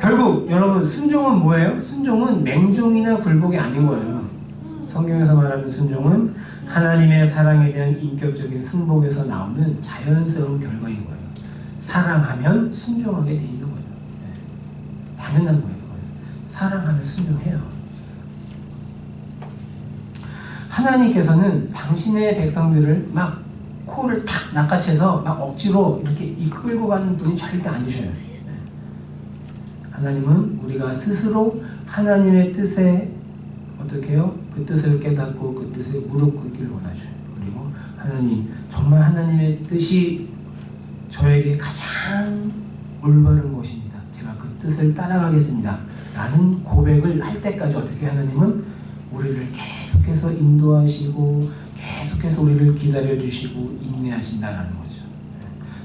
결국 여러분 순종은 뭐예요? 순종은 맹종이나 굴복이 아닌 거예요. 성경에서 말하는 순종은 하나님의 사랑에 대한 인격적인 승복에서 나오는 자연스러운 결과인 거예요. 사랑하면 순종하게 돼 있는 거예요. 네. 당연한 거예요. 사랑하면 순종해요. 하나님께서는 당신의 백성들을 막 코를 탁 낚아채서 막 억지로 이렇게 이끌고 가는 분이 절대 아니셔요. 하나님은 우리가 스스로 하나님의 뜻에 어떻게 해요? 그 뜻을 깨닫고 그 뜻에 무릎 꿇기를 원하셔요. 그리고 하나님, 정말 하나님의 뜻이 저에게 가장 올바른 것입니다. 제가 그 뜻을 따라가겠습니다. 라는 고백을 할 때까지 어떻게 하나님은 우리를 계속해서 인도하시고 계속해서 우리를 기다려주시고 인내하신다라는 거죠.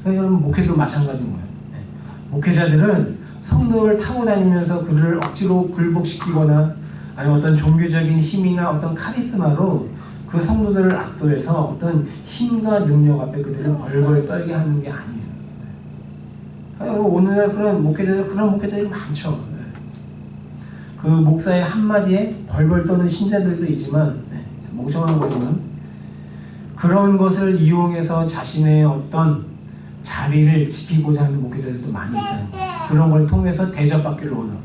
그러니까 여러분 목회도 마찬가지인 거예요. 네. 목회자들은 성도를 타고 다니면서 그를 억지로 굴복시키거나 아니면 어떤 종교적인 힘이나 어떤 카리스마로 그 성도들을 압도해서 어떤 힘과 능력 앞에 그들을 벌벌 떨게 하는 게 아니에요. 네. 여러분 오늘날 그런 목회자들 그런 목회자들이 많죠. 네. 그 목사의 한마디에 벌벌 떠는 신자들도 있지만 네, 멍청한 거지만 그런 것을 이용해서 자신의 어떤 자리를 지키고자 하는 목회자들도 많이 있다는 거예요. 그런 걸 통해서 대접받기를 원하고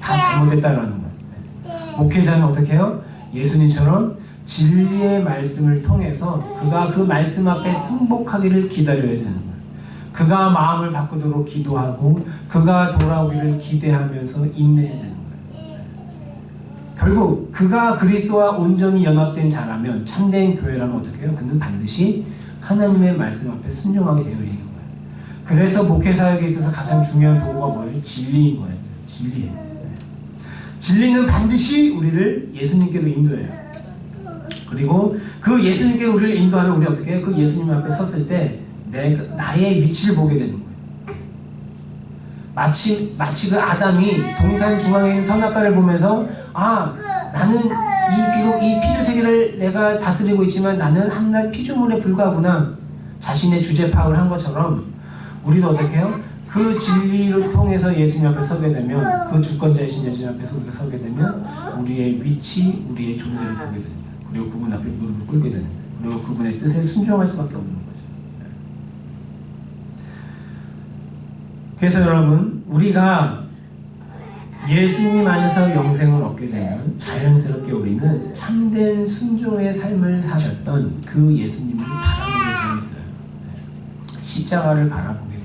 다 잘못했다라는 거예요. 목회자는 어떻게 해요? 예수님처럼 진리의 말씀을 통해서 그가 그 말씀 앞에 승복하기를 기다려야 되는 거예요. 그가 마음을 바꾸도록 기도하고 그가 돌아오기를 기대하면서 인내해야 되는 거예요. 결국 그가 그리스도와 온전히 연합된 자라면 참된 교회라면 어떻게 해요? 그는 반드시 하나님의 말씀 앞에 순종하게 되어 있는 거예요. 그래서 목회 사역에 있어서 가장 중요한 도구가 뭐예요? 진리인 거예요. 진리예요. 네. 진리는 반드시 우리를 예수님께로 인도해요. 그리고 그 예수님께 우리를 인도하면 우리 어떻게 해요? 그 예수님 앞에 섰을 때 내, 나의 위치를 보게 되는 거예요. 마치 마치 그 아담이 동산 중앙에 있는 선악과를 보면서 아 나는 이 비록 이 피조 세계를 내가 다스리고 있지만 나는 한낱 피조물에 불과하구나 자신의 주제 파악을 한 것처럼 우리도 어떻게 해요? 그 진리를 통해서 예수님 앞에 서게 되면 그 주권자이신 예수님 앞에서 우리가 서게 되면 우리의 위치, 우리의 존재를 보게 됩니다. 그리고 그분 앞에 무릎을 꿇게 됩니다. 그리고 그분의 뜻에 순종할 수밖에 없는 거죠. 그래서 여러분 우리가 예수님 안에서 영생을 얻게 되면 자연스럽게 우리는 참된 순종의 삶을 사셨던 그 예수님을 바라보게 되어 있어요. 십자가를 바라보게.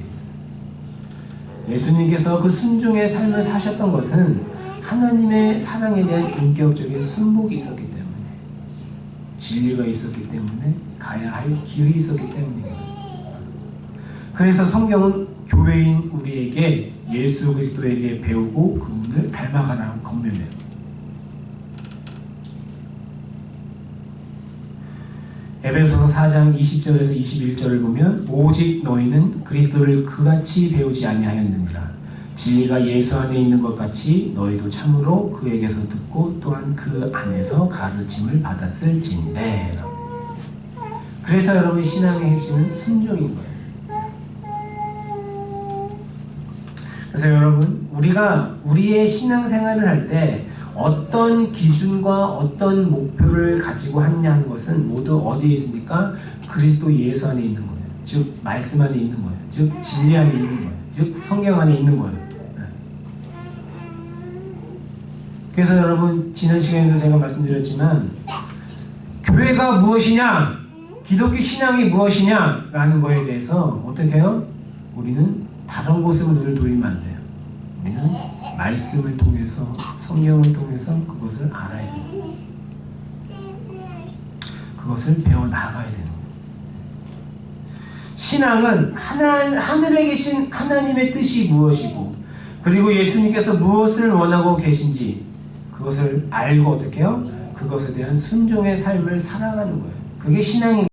예수님께서 그 순종의 삶을 사셨던 것은 하나님의 사랑에 대한 인격적인 순복이 있었기 때문에 진리가 있었기 때문에 가야 할 길이 있었기 때문입니다. 그래서 성경은 교회인 우리에게 예수 그리스도에게 배우고 그분을 닮아가라고 권면해요. 에베소서 4장 20절에서 21절을 보면 오직 너희는 그리스도를 그같이 배우지 아니하였느니라 진리가 예수 안에 있는 것 같이 너희도 참으로 그에게서 듣고 또한 그 안에서 가르침을 받았을진대 그래서 여러분 신앙의 핵심은 순종인 거예요. 그래서 여러분 우리가 우리의 신앙생활을 할 때 어떤 기준과 어떤 목표를 가지고 하느냐 하는 것은 모두 어디에 있습니까? 그리스도 예수 안에 있는 거예요. 즉 말씀 안에 있는 거예요. 즉 진리 안에 있는 거예요. 즉 성경 안에 있는 거예요. 네. 그래서 여러분 지난 시간에도 제가 말씀드렸지만 교회가 무엇이냐 기독교 신앙이 무엇이냐 라는 거에 대해서 어떻게 해요? 우리는 다른 곳으로 눈을 돌리면 안 돼요. 우리는 말씀을 통해서 성경을 통해서 그것을 알아야 돼요. 그것을 배워 나가야 되는 거예요. 신앙은 하나, 하늘에 계신 하나님의 뜻이 무엇이고 그리고 예수님께서 무엇을 원하고 계신지 그것을 알고 어떻게 해요? 그것에 대한 순종의 삶을 살아가는 거예요. 그게 신앙인